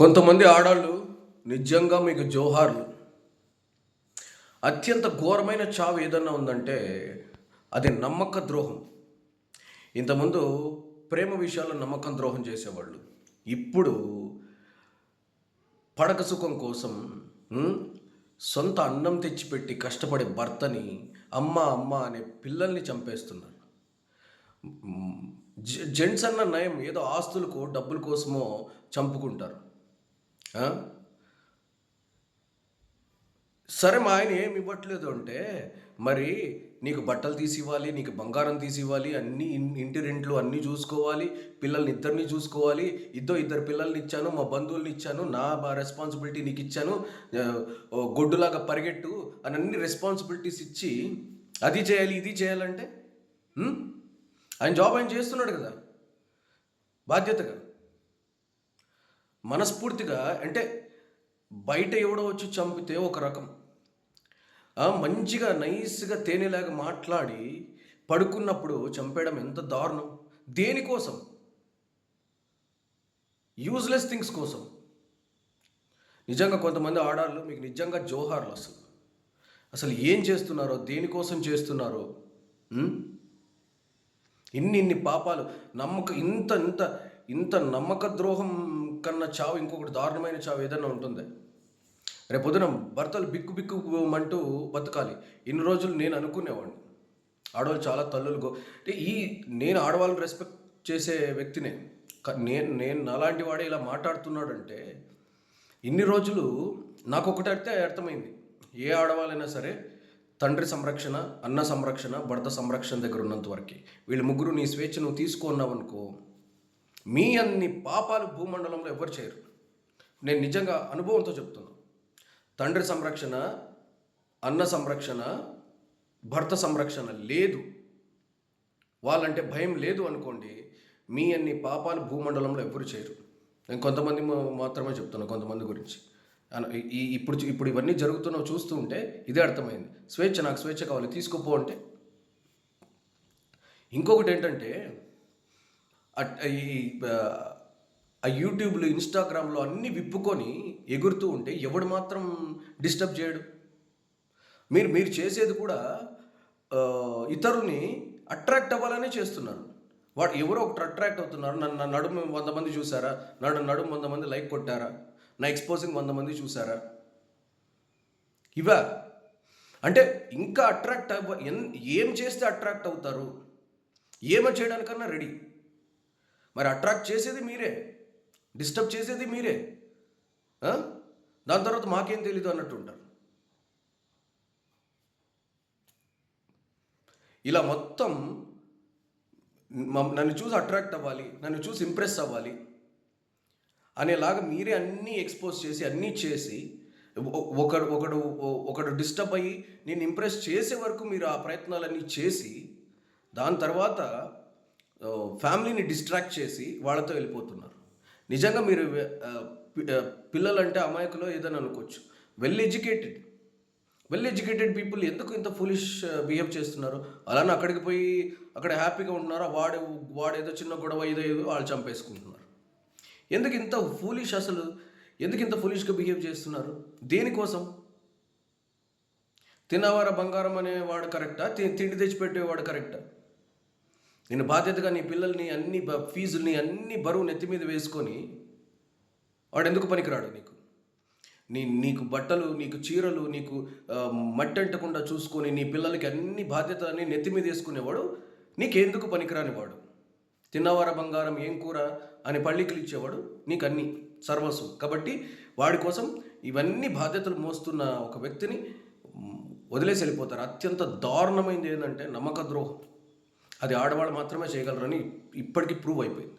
కొంతమంది ఆడాళ్ళు నిజంగా మీకు జోహార్లు. అత్యంత ఘోరమైన చావు ఏదన్నా ఉందంటే అది నమ్మక ద్రోహం. ఇంతకుముందు ప్రేమ విషయాల్లో నమ్మకం ద్రోహం చేసేవాళ్ళు. ఇప్పుడు పడక సుఖం కోసం సొంత అన్నం తెచ్చిపెట్టి కష్టపడే భర్తని అమ్మ అమ్మ అనే పిల్లల్ని చంపేస్తున్నారు. జె- జెంట్స్ అన్న నయం ఏదో ఆస్తులకు డబ్బుల కోసమో చంపుకుంటారు. సరే మా ఆయన ఏమి ఇవ్వట్లేదు అంటే మరి నీకు బట్టలు తీసి ఇవ్వాలి నీకు బంగారం తీసి ఇవ్వాలి అన్ని ఇన్- ఇంటి రెంట్లు అన్నీ చూసుకోవాలి పిల్లల్ని ఇద్దరిని చూసుకోవాలి ఇద్దరు ఇద్దరు పిల్లల్ని ఇచ్చాను మా బంధువుల్ని ఇచ్చాను నా రెస్పాన్సిబిలిటీ నీకు ఇచ్చాను గొడ్డులాగా పరిగెట్టు అని అన్ని రెస్పాన్సిబిలిటీస్ ఇచ్చి అది చేయాలి ఇది చేయాలంటే ఆయన జాబ్ ఆయన చేస్తున్నాడు కదా బాధ్యతగా మనస్ఫూర్తిగా అంటే బయట ఎవడో వచ్చి చంపితే ఒక రకం. మంచిగా నైస్గా తేనెలాగా మాట్లాడి పడుకున్నప్పుడు చంపేయడం ఎంత దారుణం. దేనికోసం? యూజ్లెస్ థింగ్స్ కోసం. నిజంగా కొంతమంది ఆడాళ్ళు మీకు నిజంగా జోహార్లు అసలు. అసలు ఏం చేస్తున్నారో దేనికోసం చేస్తున్నారో ఇన్ని ఇన్ని పాపాలు నమ్మక ఇంత ఇంత ఇంత నమ్మక ద్రోహం కన్నా చావు ఇంకొకటి దారుణమైన చావు ఏదైనా ఉంటుంది? రేపు పొద్దున భర్తలు బిక్కు బిక్కు అంటూ బతకాలి. ఇన్ని రోజులు నేను అనుకునేవాడిని. ఆడవాళ్ళు చాలా తల్లులు గో అంటే ఈ నేను ఆడవాళ్ళని రెస్పెక్ట్ చేసే వ్యక్తినే నేను నేను నాలాంటి వాడే ఇలా మాట్లాడుతున్నాడంటే ఇన్ని రోజులు నాకు ఒకటి అయితే అర్థమైంది. ఏ ఆడవాళ్ళైనా సరే తండ్రి సంరక్షణ అన్న సంరక్షణ భర్త సంరక్షణ దగ్గర ఉన్నంత వరకు. వీళ్ళు ముగ్గురు నీ స్వేచ్ఛ నువ్వు తీసుకున్నావనుకో మీ అన్ని పాపాలు భూమండలంలో ఎవరు చేయరు. నేను నిజంగా అనుభవంతో చెప్తున్నా. తండ్రి సంరక్షణ అన్న సంరక్షణ భర్త సంరక్షణ లేదు. వాళ్ళంటే భయం లేదు అనుకోండి మీ అన్ని పాపాలు భూమండలంలో ఎవ్వరు చేయరు. నేను కొంతమంది మాత్రమే చెప్తున్నాను కొంతమంది గురించి. ఈ- ఇప్పుడు ఇప్పుడు ఇవన్నీ జరుగుతున్నావు చూస్తూ ఉంటే ఇదే అర్థమైంది. స్వేచ్ఛ నాకు స్వేచ్ఛ కావాలి తీసుకోపో అంటే. ఇంకొకటి ఏంటంటే ఈ ఆ, యూట్యూబ్లో ఇన్స్టాగ్రామ్లో అన్నీ విప్పుకొని ఎగురుతూ ఉంటే ఎవడు మాత్రం డిస్టర్బ్ చేయడు. మీరు మీరు చేసేది కూడా ఇతరుని అట్రాక్ట్ అవ్వాలనే చేస్తున్నారు. వాడు ఎవరో ఒకటి అట్రాక్ట్ అవుతున్నారు. నన్ను నా నడుము వంద మంది చూసారా? నడు నడుము వంద మంది లైక్ కొట్టారా? నా ఎక్స్పోజింగ్ వంద మంది చూసారా? ఇవా? అంటే ఇంకా అట్రాక్ట్ అవ్వ ఎన్ ఏం చేస్తే అట్రాక్ట్ అవుతారు? ఏమో చేయడానికన్నా రెడీ. మరి అట్రాక్ట్ చేసేది మీరే. డిస్టర్బ్ చేసేది మీరే. దాని తర్వాత మాకేం తెలీదు అన్నట్టు ఉంటారు. ఇలా మొత్తం నన్ను చూసి అట్రాక్ట్ అవ్వాలి నన్ను చూసి ఇంప్రెస్ అవ్వాలి అనేలాగా మీరే అన్నీ ఎక్స్పోజ్ చేసి అన్నీ చేసి ఒకడు ఒకడు ఒకడు డిస్టర్బ్ అయ్యి నేను ఇంప్రెస్ చేసే వరకు మీరు ఆ ప్రయత్నాలన్నీ చేసి దాని తర్వాత ఫ్యామిలీని డిస్ట్రాక్ట్ చేసి వాళ్ళతో వెళ్ళిపోతున్నారు. నిజంగా మీరు పిల్లలంటే అమాయకులో ఏదని అనుకోవచ్చు. Well educated well educated people ఎందుకు ఇంత ఫులిష్ బిహేవ్ చేస్తున్నారు? అలానే అక్కడికి పోయి అక్కడ హ్యాపీగా ఉంటున్నారా? వాడు వాడేదో చిన్న గొడవ ఏదో ఏదో వాళ్ళు చంపేసుకుంటున్నారు. ఎందుకు ఇంత ఫూలిష్ అసలు? ఎందుకు ఇంత ఫులిష్గా బిహేవ్ చేస్తున్నారు? దేనికోసం? తినవార బంగారం అనేవాడు కరెక్టా? తి- తిండి తెచ్చిపెట్టేవాడు కరెక్టా? నేను బాధ్యతగా నీ పిల్లల్ని అన్ని బ- ఫీజుల్ని అన్ని బరువు నెత్తి మీద వేసుకొని వాడు ఎందుకు పనికిరాడు నీకు? నీ నీకు బట్టలు నీకు చీరలు నీకు మట్టంటకుండా చూసుకొని నీ పిల్లలకి అన్ని బాధ్యతలన్నీ నెత్తి మీద వేసుకునేవాడు నీకెందుకు పనికిరాని వాడు? తిన్నవార బంగారం ఏం కూర అని పళ్ళికలు ఇచ్చేవాడు నీకు అన్ని సర్వస్వం. కాబట్టి వాడి కోసం ఇవన్నీ బాధ్యతలు మోస్తున్న ఒక వ్యక్తిని వదిలేసి వెళ్ళిపోతారు. అత్యంత దారుణమైనది ఏంటంటే నమ్మక ద్రోహం అది ఆడవాళ్ళు మాత్రమే చేయగలరని ఇప్పటికీ ప్రూవ్ అయిపోయింది.